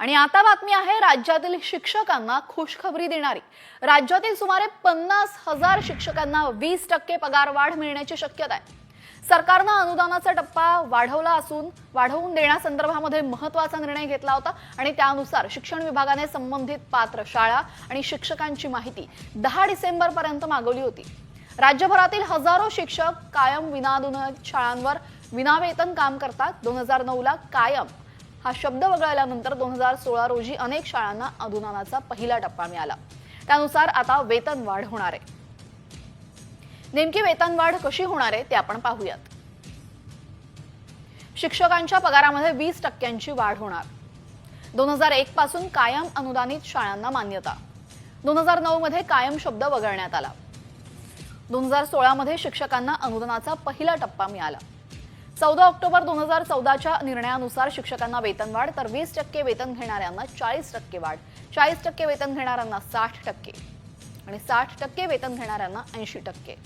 आणि आता बातमी आहे राज्यातील शिक्षकांना खुशखबरी देणारी. राज्यातील सुमारे पन्नास हजार शिक्षकांना वीस टक्के पगार वाढ मिळण्याची शक्यता आहे. सरकारनं अनुदानाचा टप्पा वाढवला असून वाढवून देण्यासंदर्भामध्ये महत्त्वाचा निर्णय घेतला होता आणि त्यानुसार शिक्षण विभागाने संबंधित पात्र शाळा आणि शिक्षकांची माहिती दहा डिसेंबर पर्यंत मागवली होती. राज्यभरातील हजारो शिक्षक कायम विनादुन शाळांवर विनावेतन काम करतात. दोन हजार नऊला कायम. हा शब्द वगळल्यानंतर दोन हजार सोळा रोजी अनेक शाळांना अनुदानाचा पहिला टप्पा मिळाला. त्यानुसार आता वेतनवाढ होणार आहे. नेमकी वेतनवाढ कशी होणार आहे ते आपण पाहूयात. शिक्षकांच्या पगारामध्ये वीस टक्क्यांची वाढ होणार. दोन हजार एक पासून कायम अनुदानित शाळांना मान्यता. दोन हजार नऊ मध्ये कायम शब्द वगळण्यात आला. दोन हजार सोळामध्ये शिक्षकांना अनुदानाचा पहिला टप्पा मिळाला. चौदा ऑक्टोबर दोन हजार चौदाच्या निर्णयानुसार शिक्षकांना वेतनवाढ तर वीस टक्के वेतन घेणाऱ्यांना चाळीस टक्के वाढ चाळीस टक्के वेतन घेणाऱ्यांना साठ टक्के आणि साठ टक्के वेतन घेणाऱ्यांना ऐंशी टक्के.